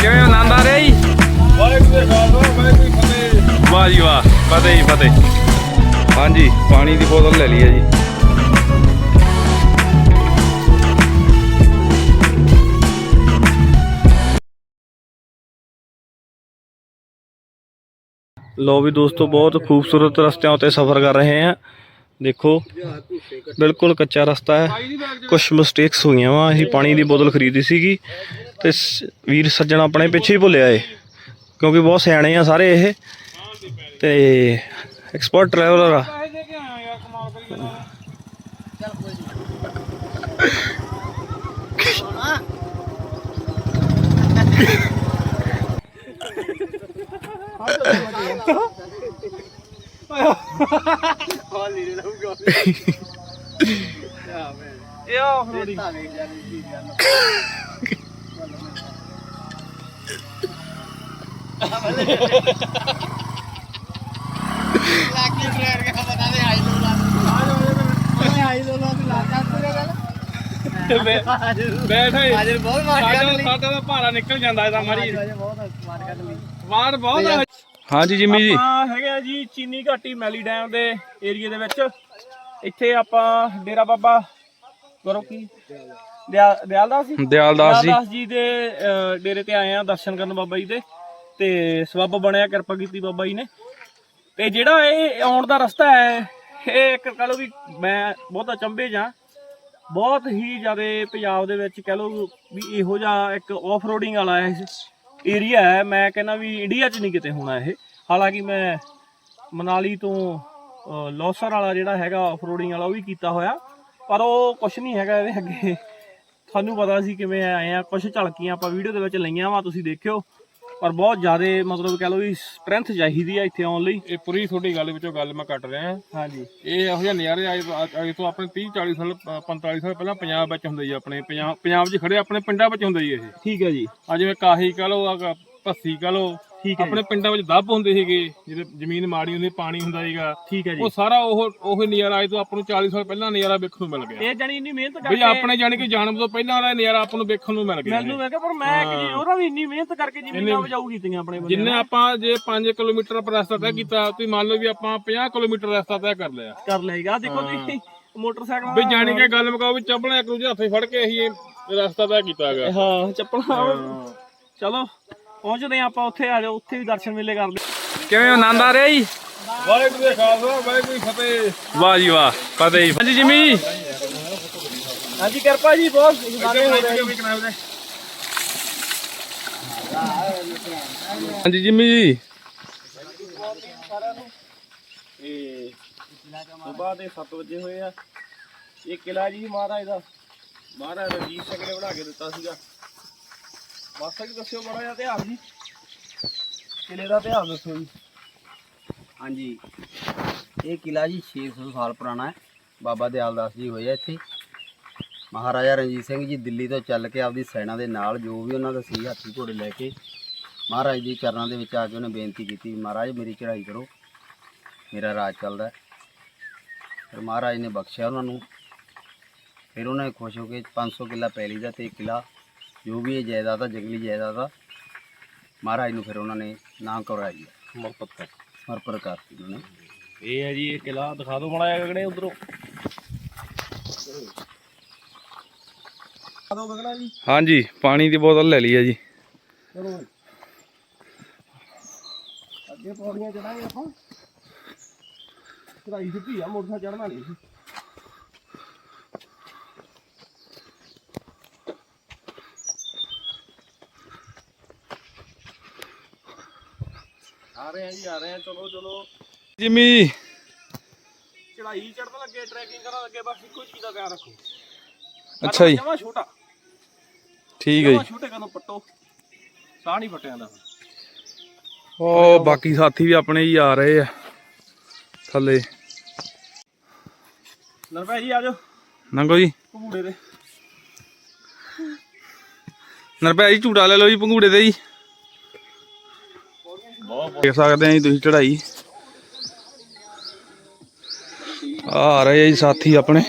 ਕਿਵੇਂ ਆਨੰਦ ਆ ਰਿਹਾ ਜੀ ਵਾਹ ਜੀ ਵਾਹ, ਫਤਿਹ ਜੀ, ਫਤਿਹ। ਹਾਂਜੀ, ਪਾਣੀ ਦੀ ਬੋਤਲ ਲੈ ਲਈ ਹੈ ਜੀ। ਲੋ ਵੀ ਦੋਸਤੋ, ਬਹੁਤ ਖੂਬਸੂਰਤ ਰਸਤਿਆਂ ਉੱਤੇ ਸਫ਼ਰ ਕਰ ਰਹੇ ਹਾਂ। ਦੇਖੋ, ਬਿਲਕੁਲ ਕੱਚਾ ਰਸਤਾ ਹੈ। ਕੁਝ ਮਿਸਟੇਕਸ ਹੋਈਆਂ ਵਾ। ਅਸੀਂ ਪਾਣੀ ਦੀ ਬੋਤਲ ਖਰੀਦੀ ਸੀਗੀ ਤੇ ਵੀਰ ਸੱਜਣ ਆਪਣੇ ਪਿੱਛੇ ਹੀ ਭੁੱਲਿਆ ਏ, ਕਿਉਂਕਿ ਬਹੁਤ ਸਿਆਣੇ ਆ ਸਾਰੇ ਇਹ। ਤੇ ਐਕਸਪਰਟ ਟਰੈਵਲਰ ਆ। ਇਹ ਆਫ ਰੋਡਿੰਗ ਲੱਕੀ ਟ੍ਰੇਨ ਕੇ ਪਤਾ ਨਹੀਂ ਆਈ ਲੋ ਲਾ ਆਈ ਲੋ ਲਾ ਲਾ ਜਾ ਬੈਠ ਓਏ ਹਾਜ਼ਰ ਬਹੁਤ ਮਾਰ ਸਾਡਾ ਕੱਢ ਲਈ। ਸਾਡਾ ਤਾਂ ਭਾਰਾ ਨਿਕਲ ਜਾਂਦਾ ਇਹਦਾ ਮਾਰੀ ਬਹੁਤ ਮਾਰ ਕੱਢ ਲਈ। ਵਾਰ ਬਹੁਤ ਆ। ਹਾਂਜੀ ਜਿੰਮੀ ਜੀ। ਆਪਾਂ ਹੈਗੇ ਆ ਜੀ ਚੀਨੀ ਘਾਟੀ ਮੈਲੀ ਡੈਮ ਦੇ ਏਰੀਏ ਦੇ ਵਿੱਚ। ਇੱਥੇ ਆਪਾਂ ਡੇਰਾ ਬਾਬਾ ਕਰੋ ਕੀ? ਦਿਆਲ ਦਿਆਲਦਾਸ ਜੀ? ਦਿਆਲਦਾਸ ਜੀ। ਦੇ ਅਹ, ਡੇਰੇ ਤੇ ਆਏ ਆ ਦਰਸ਼ਨ ਕਰਨ ਬਾਬਾ ਜੀ ਦੇ। ਤੇ ਸਬੱਬ ਬਣਿਆ ਕਿਰਪਾ ਕੀਤੀ ਬਾਬਾ ਜੀ ਨੇ। ਤੇ ਜਿਹੜਾ ਇਹ ਆਉਣ ਦਾ ਰਸਤਾ ਹੈ ਇਹ ਇੱਕ ਕਹ ਲਓ ਵੀ ਮੈਂ ਬਹੁਤ ਅਚੰਭੇ ਜਾਂ ਬਹੁਤ ਹੀ ਜ਼ਿਆਦਾ ਪੰਜਾਬ ਦੇ ਵਿੱਚ ਕਹਿ ਲਓ ਵੀ ਇਹੋ ਜਿਹਾ ਇੱਕ ਆਫ ਰੋਡਿੰਗ ਵਾਲਾ ਇਹ ਏਰੀਆ ਹੈ। ਮੈਂ ਕਹਿੰਦਾ ਵੀ ਇੰਡੀਆ 'ਚ ਨਹੀਂ ਕਿਤੇ ਹੋਣਾ ਇਹ। ਹਾਲਾਂਕਿ ਮੈਂ ਮਨਾਲੀ ਤੋਂ ਲੋਸਰ ਵਾਲਾ ਜਿਹੜਾ ਹੈਗਾ ਆਫ ਰੋਡਿੰਗ ਵਾਲਾ ਉਹ ਵੀ ਕੀਤਾ ਹੋਇਆ। ਪਰ ਉਹ ਕੁਝ ਨਹੀਂ ਹੈਗਾ ਇਹਦੇ ਅੱਗੇ। ਤੁਹਾਨੂੰ ਪਤਾ ਸੀ ਕਿਵੇਂ ਆਏ ਆ ਕੁਝ ਝਲਕੀਆਂ ਆਪਾਂ ਵੀਡੀਓ ਦੇ ਵਿੱਚ ਲਈਆਂ ਵਾ, ਤੁਸੀਂ ਦੇਖਿਓ। ਪਰ ਬਹੁਤ ਜ਼ਿਆਦਾ ਮਤਲਬ ਕਹ ਲਓ ਵੀ ਸਟਰੈਂਥ ਚਾਹੀਦੀ ਆ ਇੱਥੇ ਆਉਣ ਲਈ। ਇਹ ਪੂਰੀ ਤੁਹਾਡੀ ਗੱਲ ਵਿੱਚੋਂ ਗੱਲ ਮੈਂ ਕੱਟ ਰਿਹਾ। ਹਾਂ ਹਾਂਜੀ। ਇਹ ਇਹੋ ਜਿਹਾ ਨਜ਼ਾਰੇ ਅੱਜ ਅੱਜ ਤੋਂ ਆਪਣੇ 30 40 ਸਾਲ ਅ, 45 ਸਾਲ ਪਹਿਲਾਂ ਪੰਜਾਬ ਵਿੱਚ ਹੁੰਦੇ ਸੀ ਆਪਣੇ। ਪੰਜਾਬ ਪੰਜਾਬ 'ਚ ਖੜੇ ਆਪਣੇ ਪਿੰਡਾਂ ਵਿੱਚ ਹੁੰਦੇ ਸੀ ਇਹ। ਠੀਕ ਹੈ ਜੀ। ਆ ਜਿਵੇਂ ਕਾਹੀ ਕਹ ਲਓ ਆ ਭੱਸੀ ਕਹ ਲਓ ਠੀਕ ਹੈ ਆਪਣੇ ਪਿੰਡਾਂ ਵਿੱਚ ਦੱਬ ਹੁੰਦੇ ਸੀਗੇ ਜਿਹਦੇ ਜ਼ਮੀਨ ਮਾੜੀ ਹੁੰਦੀ ਪਾਣੀ ਹੁੰਦਾ ਸੀਗਾ। ਠੀਕ ਹੈ ਜੀ। ਉਹ ਸਾਰਾ ਉਹ ਉਹ ਨਜ਼ਾਰਾ ਅੱਜ ਤੋਂ ਆਪਾਂ ਨੂੰ 40 ਸਾਲ ਪਹਿਲਾਂ ਨਜ਼ਾਰਾ ਵੇਖਣ ਨੂੰ ਮਿਲ ਗਿਆ। ਇਹ ਜਣੀ ਇੰਨੀ ਮਿਹਨਤ ਕਰਕੇ ਆਪਣੇ ਜਾਣੀ ਕਿ ਜਨਮ ਤੋਂ ਪਹਿਲਾਂ ਦਾ ਨਜ਼ਾਰਾ ਆਪਾਂ ਨੂੰ ਵੇਖਣ ਨੂੰ ਮਿਲ ਗਿਆ। ਮੈਨੂੰ ਮੈਂ ਕਿਹਾ ਪਰ ਮੈਂ ਕਿ ਜੀ ਉਹਨਾਂ ਵੀ ਇੰਨੀ ਮਿਹਨਤ ਕਰਕੇ ਜ਼ਮੀਨਾਂ ਉਪਜਾਊ ਕੀਤੀਆਂ ਆਪਣੇ ਬੰਦੇ ਜਿੰਨੇ ਆਪਾਂ ਜੇ 5 ਕਿਲੋਮੀਟਰ ਪਰ ਰਸਤਾ ਤੈਅ ਕੀਤਾ ਤੁਸੀਂ ਮੰਨ ਲਓ ਵੀ ਆਪਾਂ 50 ਕਿਲੋਮੀਟਰ ਰਸਤਾ ਤੈਅ ਕਰ ਲਿਆ। ਕਰ ਲਏਗਾ ਦੇਖੋ ਤੁਸੀਂ ਮੋਟਰਸਾਈਕਲ ਵੀ ਜਾਣੀ ਕਿ ਗੱਲ ਮੁਕਾਓ ਵੀ ਚੱਪਲਾਂ ਇੱਕ ਦੂਜੇ ਹੱਥੇ ਫੜ ਕੇ ਅਸੀਂ ਰਸਤਾ ਤੈਅ ਕੀਤਾ ਹੈਗਾ। ਹਾਂ ਚੱਪਲਾਂ। ਚਲੋ। ਪਹੁੰਚਦੇ ਹਾਂ ਆਪਾਂ ਉੱਥੇ ਆ ਜਾਓ ਉੱਥੇ ਵੀ ਦਰਸ਼ਨ ਮੇਲੇ ਕਰਦੇ ਕਿਵੇਂ ਆਨੰਦ ਆ ਰਿਹਾ ਜੀ? ਵਾਹਿਗੁਰੂ ਕਾ ਖਾਲਸਾ ਵਾਹਿਗੁਰੂ ਫਤਿਹ। ਵਾਹ ਜੀ ਵਾਹ ਫਤਿਹ ਜੀ। ਹਾਂਜੀ ਜਿੰਮੀ ਜੀ। ਹਾਂਜੀ ਕਿਰਪਾ ਜੀ ਬਹੁਤ ਸਾਰੇ ਹੋ ਰਹੇ ਹਾਂਜੀ ਜਿੰਮੀ ਜੀ। ਇਹ ਸਵੇਰ ਦੇ 7 ਵਜੇ ਹੋਏ ਆ। ਇਹ ਕਿਲਾ ਜੀ ਮਹਾਰਾਜ ਦਾ। ਮਹਾਰਾਜ ਰਣਜੀਤ ਸਿੰਘ ਨੇ ਬਣਾ ਕੇ ਦਿੱਤਾ ਸੀਗਾ। ਮਾਸਾ ਜੀ ਦੱਸਿਓ ਬੜਾ ਜਿਹਾ ਇਤਿਹਾਸ ਜੀ। ਕਿਲੇ ਦਾ ਇਤਿਹਾਸ ਦੱਸੋ ਜੀ। ਹਾਂਜੀ। ਇਹ ਕਿਲਾ ਜੀ 600 ਸਾਲ ਪੁਰਾਣਾ ਹੈ। ਬਾਬਾ ਦਿਆਲਦਾਸ ਜੀ ਹੋਏ ਆ ਇੱਥੇ। ਮਹਾਰਾਜਾ ਰਣਜੀਤ ਸਿੰਘ ਜੀ ਦਿੱਲੀ ਤੋਂ ਚੱਲ ਕੇ ਆਪਦੀ ਸੈਨਾ ਦੇ ਨਾਲ ਜੋ ਵੀ ਉਹਨਾਂ ਦਾ ਸੀ ਹਾਥੀ ਘੋੜੇ ਲੈ ਕੇ ਮਹਾਰਾਜ ਦੀ ਚਰਨਾਂ ਦੇ ਵਿੱਚ ਆ ਕੇ ਉਹਨੇ ਬੇਨਤੀ ਕੀਤੀ, ਮਹਾਰਾਜ, ਮੇਰੀ ਚੜ੍ਹਾਈ ਕਰੋ। ਮੇਰਾ ਰਾਜ ਚੱਲਦਾ ਫਿਰ ਮਹਾਰਾਜ ਨੇ ਬਖਸ਼ਿਆ ਉਹਨਾਂ ਨੂੰ। ਫਿਰ ਉਹਨਾਂ ਨੇ ਖੁਸ਼ ਹੋ ਕੇ 500 ਕਿੱਲਾ ਪੈਲੀ ਦਾ ਤੇ ਕਿਲਾ ਜੋ ਵੀ ਇਹ ਜਾਇਦਾਦ ਆ ਜੰਗਲੀ ਜਾਇਦਾਦ ਆ ਮਹਾਰਾਜ ਨੂੰ ਫਿਰ ਉਹਨਾਂ ਨੇ ਨਾਂ ਕਰਾਈ ਹੈ ਸਮਰਪਿਤ ਕਰ। ਸਮਰਪਣ ਕਰਤੀ ਉਹਨਾਂ ਨੇ। ਇਹ ਹੈ ਜੀ ਇਹ ਕਿਲਾ ਦਿਖਾ ਦਿਓ ਬੜਾ ਜਿਹਾ ਗਗਨੇ ਉਧਰੋਂ। ਗਗਨਾ ਜੀ ਹਾਂਜੀ ਪਾਣੀ ਦੀ ਬੋਤਲ ਲੈ ਲਈ ਹੈ ਜੀ। ਚਲੋ ਅੱਗੇ ਪੌੜੀਆਂ ਚੜਾਂਗੇ ਆਪਾਂ। ਚੜਾਈ ਸਿੱਧੀ ਆ ਮੋਟਰਸਾਈਕਲ ਚੜਨਾ ਨਹੀਂ ਸੀ। ਆ ਰਹੇ ਆ ਜੀ ਆ ਰਹੇ ਆ ਚਲੋ ਚਲੋ। ਜਿੰਮੀ। ਜੀ ਚੜਾਈ ਚੜਨ ਲੱਗੇ ਟਰੈਕਿੰਗ ਕਰਨ ਲੱਗੇ ਬਸ ਇੱਕੋ ਚੀਜ਼ ਦਾ ਧਿਆਨ ਰੱਖੋ। ਅੱਛਾ ਜੀ। ਜਮਾ ਛੋਟਾ। ਠੀਕ ਹੈ ਜਮਾ ਜੀ। ਛੋਟੇ ਕਦੋਂ ਪੱਟੋ। ਸਾਹ ਨਹੀਂ ਪੱਟਿਆਂ ਦਾ ਉਹ ਬਾਕੀ ਸਾਥੀ ਵੀ ਆਪਣੇ ਹੀ ਆ ਰਹੇ ਆ ਥੱਲੇ। ਨਰਪੈ ਜੀ ਆ ਜਾਓ। ਨੰਗੋ ਜੀ। ਘੂੜੇ ਦੇ। ਨਰਪੈ ਜੀ ਝੂਟਾ ਲੈ ਲਓ ਜੀ ਪੰਗੂੜੇ ਤੇ ਜੀ। ਦੇਖ ਸਕਦੇ ਆ ਜੀ ਤੁਸੀਂ ਚੜਾਈ ਆ ਰਹੇ ਆ ਜੀ ਸਾਥੀ ਆਪਣੇ।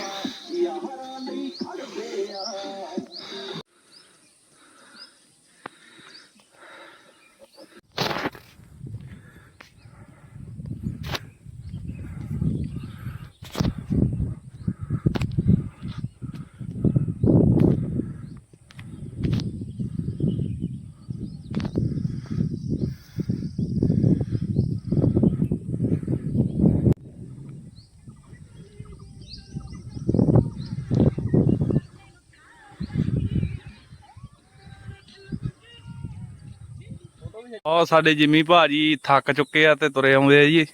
ਉਹ ਸਾਡੇ ਜਿਮੀ ਭਾਜੀ ਥੱਕ ਚੁੱਕੇ ਆ ਤੇ ਤੁਰੇ ਆਉਂਦੇ ਆ ਜੀ।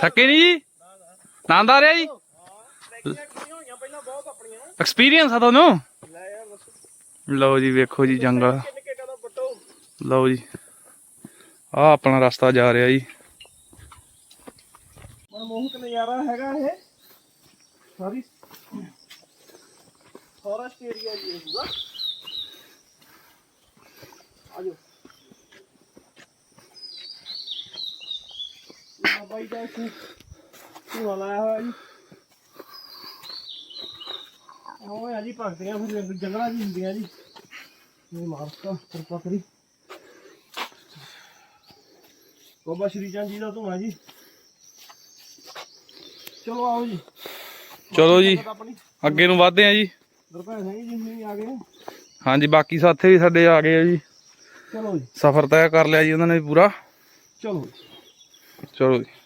ਥੱਕੇ ਨਹੀਂ ਜੀ? ਆਨੰਦ ਆ ਰਿਹਾ ਜੀ? ਐਕਸਪੀਰੀਅੰਸ ਆ ਤੁਹਾਨੂੰ? ਲਓ ਜੀ, ਵੇਖੋ ਜੀ ਜੰਗਲ। ਲਓ ਜੀ। ਆ ਆਪਣਾ ਰਸਤਾ ਜਾ ਰਿਹਾ ਜੀ। ਮਨਮੋਹਕ ਨਜ਼ਾਰਾ ਹੈਗਾ ਇਹ। ਸਾਰੀ ਫੋਰੈਸਟ ਏਰੀਆ ਜੀ ਇਹ ਪੂਰਾ ਆਜੋ ਇਹ ਬਾਈ ਦਾ ਇੱਥੇ ਧੂਆ ਲਾਇਆ ਹੋਇਆ ਜੀ? ਉਹ ਆ ਜੀ ਭਗਤੀਆਂ ਫਿਰ ਜੰਗਲਾਂ ਜੀ ਹੁੰਦੀਆਂ ਜੀ। ਇਹ ਮਾਰਕਾ ਕਿਰਪਾ ਕਰੀ। ਬਾਬਾ ਸ਼੍ਰੀ ਚੰਦ ਜੀ ਦਾ ਧੂਆ ਜੀ। ਚਲੋ ਆਓ ਜੀ। ਚਲੋ ਜੀ ਅੱਗੇ ਨੂੰ ਵਧਦੇ ਆ ਜੀ। ਦਰਪਾਲ ਸਿੰਘ ਜੀ ਵੀ ਆ ਗਏ ਹਾਂਜੀ ਬਾਕੀ ਸਾਥੀ ਵੀ ਸਾਡੇ ਆ ਗਏ ਆ ਜੀ। ਚਲੋ ਜੀ। ਸਫ਼ਰ ਤੈਅ ਕਰ ਲਿਆ ਜੀ ਉਹਨਾਂ ਨੇ ਪੂਰਾ। ਚਲੋ ਚਲੋ ਜੀ।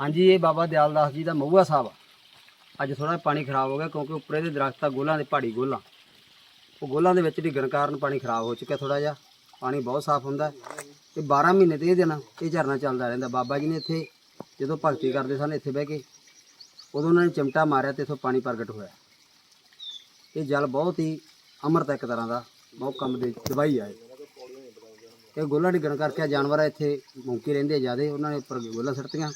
ਹਾਂਜੀ, ਇਹ ਬਾਬਾ ਦਿਆਲਦਾਸ ਜੀ ਦਾ ਮਹੂਆ ਸਾਹਿਬ ਆ। ਅੱਜ ਥੋੜਾ ਪਾਣੀ ਖਰਾਬ ਹੋ ਗਿਆ ਕਿਉਂਕਿ ਉੱਪਰੇ ਦੇ ਦਰਖਤ ਆ, ਗੋਲਾਂ ਦੇ ਪਹਾੜੀ ਗੋਲਾਂ। ਉਹ ਗੋਲਾਂ ਦੇ ਵਿੱਚ ਡਿੱਗਣ ਕਾਰਨ ਪਾਣੀ ਖਰਾਬ ਹੋ ਚੁੱਕਿਆ ਥੋੜਾ ਜਿਹਾ। ਪਾਣੀ ਬਹੁਤ ਸਾਫ਼ ਹੁੰਦਾ। ਹੈ ਤੇ 12 ਮਹੀਨੇ ਤੇ ਇਹ ਦਿਨ ਇਹ ਝਰਨਾ ਚੱਲਦਾ ਰਹਿੰਦਾ। ਬਾਬਾ ਜੀ ਨੇ ਇੱਥੇ ਜਦੋਂ ਭਗਤੀ ਕਰਦੇ ਸਨ, ਇੱਥੇ ਬਹਿ ਕੇ ਉਦੋਂ ਉਹਨਾਂ ਨੇ ਚਿਮਟਾ ਮਾਰਿਆ ਤੇ ਇੱਥੋਂ ਪਾਣੀ ਪ੍ਰਗਟ ਹੋਇਆ। ਇਹ ਜਲ ਬਹੁਤ ਹੀ ਅੰਮ੍ਰਿਤ ਇੱਕ ਤਰ੍ਹਾਂ ਦਾ ਬਹੁਤ ਕੰਮ ਦੀ ਦਵਾਈ ਆ ਇਹ। ਇਹ ਗੋਲਾ ਡਿੱਗਣ ਕਰਕੇ ਆਹ ਜਾਨਵਰ ਇੱਥੇ ਮੌਕੇ ਰਹਿੰਦੇ ਆ ਜਿਆਦੇ। ਉਹਨਾਂ ਨੇ ਉੱਪਰ ਗੋਲਾ ਸੜਤੀਆਂ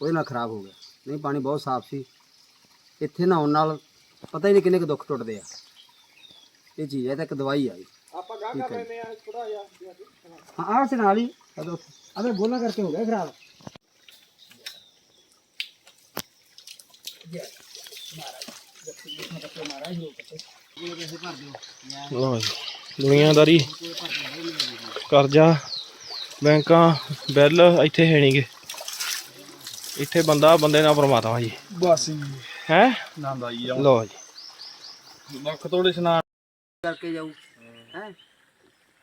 ਉਹਦੇ ਨਾਲ ਖਰਾਬ ਹੋ ਗਿਆ। ਨਹੀਂ ਪਾਣੀ ਬਹੁਤ ਸਾਫ਼ ਸੀ। ਇੱਥੇ ਨਹਾਉਣ ਨਾਲ ਪਤਾ ਹੀ ਨਹੀਂ ਕਿੰਨੇ ਕੁ ਦੁੱਖ ਟੁੱਟਦੇ ਆ। ਇਹ ਚੀਜ਼ ਹੈ ਤਾਂ ਇੱਕ ਦਵਾਈ ਆ ਜੀ। ਆਪਾਂ ਗਾਹ ਕਰ ਲੈਨੇ ਆ ਥੋੜਾ ਜਿਹਾ ਹਾਂ ਆਹ ਸੇ ਨਾਲ ਹੀ ਅਬੇ ਗੋਲਾ ਕਰਕੇ ਹੋ ਗਿਆ ਖਰਾਬ। ਜੀ ਦੁਨੀਆਦਾਰੀ ਕਰਜ਼ਾ ਬੈਂਕਾਂ ਬਿੱਲ ਇੱਥੇ ਹੈ ਨਹੀਂਗੇ ਇੱਥੇ ਬੰਦਾ ਬੰਦੇ ਨਾਲ ਪਰਮਾਤਮਾ ਜੀ। ਬਸ ਜੀ। ਹੈ? ਆਨੰਦ ਆਈ ਲਓ ਜੀ। ਮੁੱਖ ਤੋੜੇ ਇਸ਼ਨਾਨ ਕਰਕੇ ਜਾਊ। ਹੈ?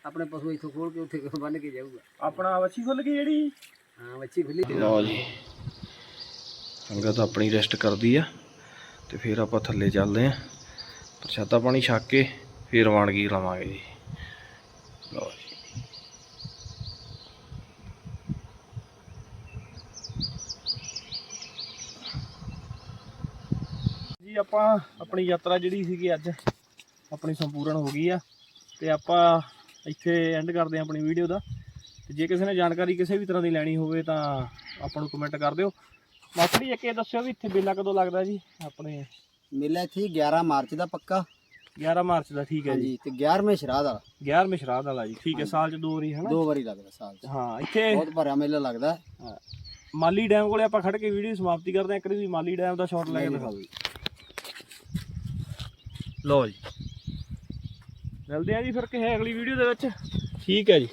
ਆਪਣੇ ਪਸ਼ੂ ਇੱਥੋਂ ਖੋਲ ਕੇ ਉੱਥੇ ਬੰਨ ਕੇ ਜਾਊਗਾ। ਆਪਣਾ ਵੱਛੀ ਖੁੱਲ ਗਈ ਜਿਹੜੀ? ਹਾਂ ਬੱਚੀ ਖੁੱਲੀ ਲਓ ਜੀ। ਸੰਗਤ ਆਪਣੀ ਰੈਸਟ ਕਰਦੀ ਆ ਤੇ ਫਿਰ ਆਪਾਂ ਥੱਲੇ ਚੱਲਦੇ ਆ। ਪ੍ਰਸ਼ਾਦਾ ਪਾਣੀ ਛੱਕ ਕੇ ਫਿਰ ਰਵਾਨਗੀ ਲਾਵਾਂਗੇ ਜੀ। ਜੀ ਆਪਾਂ ਆਪਣੀ ਯਾਤਰਾ ਜਿਹੜੀ ਸੀਗੀ ਅੱਜ ਆਪਣੀ ਸੰਪੂਰਨ ਹੋ ਗਈ ਆ। ਤੇ ਆਪਾਂ ਇੱਥੇ ਐਂਡ ਕਰਦੇ ਹਾਂ ਆਪਣੀ ਵੀਡੀਓ ਦਾ। ਤੇ ਜੇ ਕਿਸੇ ਨੇ ਜਾਣਕਾਰੀ ਕਿਸੇ ਵੀ ਤਰ੍ਹਾਂ ਦੀ ਲੈਣੀ ਹੋਵੇ ਤਾਂ ਆਪਾਂ ਨੂੰ ਕਮੈਂਟ ਕਰ ਦਿਓ। ਮਾਸਟਰ ਜੀ ਇੱਕ ਇਹ ਦੱਸਿਓ ਵੀ ਇੱਥੇ ਮੇਲਾ ਕਦੋਂ ਲੱਗਦਾ ਜੀ? ਆਪਣੇ ਮੇਲਾ ਇੱਥੇ 11 ਮਾਰਚ ਦਾ ਪੱਕਾ। 11 ਮਾਰਚ ਦਾ ਠੀਕ ਹੈ ਜੀ। ਤੇ 11ਵੇਂ ਸ਼ਰਾਧ ਵਾਲਾ। 11ਵੇਂ ਸ਼ਰਾਧ ਵਾਲਾ ਜੀ ਠੀਕ ਹੈ ਸਾਲ ਚ ਦੋ ਵਾਰੀ ਹੈ ਨਾ? ਦੋ ਵਾਰੀ ਲੱਗਦਾ ਸਾਲ ਚ। ਹਾਂ ਇੱਥੇ ਬਹੁਤ ਭਰਿਆ ਮੇਲਾ ਲੱਗਦਾ। ਮਾਲੀ ਡੈਮ ਕੋਲੇ ਆਪਾਂ ਖੜ ਕੇ ਵੀਡੀਓ ਸਮਾਪਤੀ ਕਰਦੇ ਹਾਂ। ਇੱਕ ਵਾਰੀ ਵੀ ਮਾਲੀ ਡੈਮ ਦਾ ਸ਼ਾਟ ਲੈ ਕੇ ਦਿਖਾਓ ਜੀ। ਲਓ ਜੀ। ਮਿਲਦੇ ਆ ਜੀ ਫਿਰ ਕਿਸੇ ਅਗਲੀ ਵੀਡੀਓ ਦੇ ਵਿੱਚ। ਠੀਕ ਹੈ ਜੀ।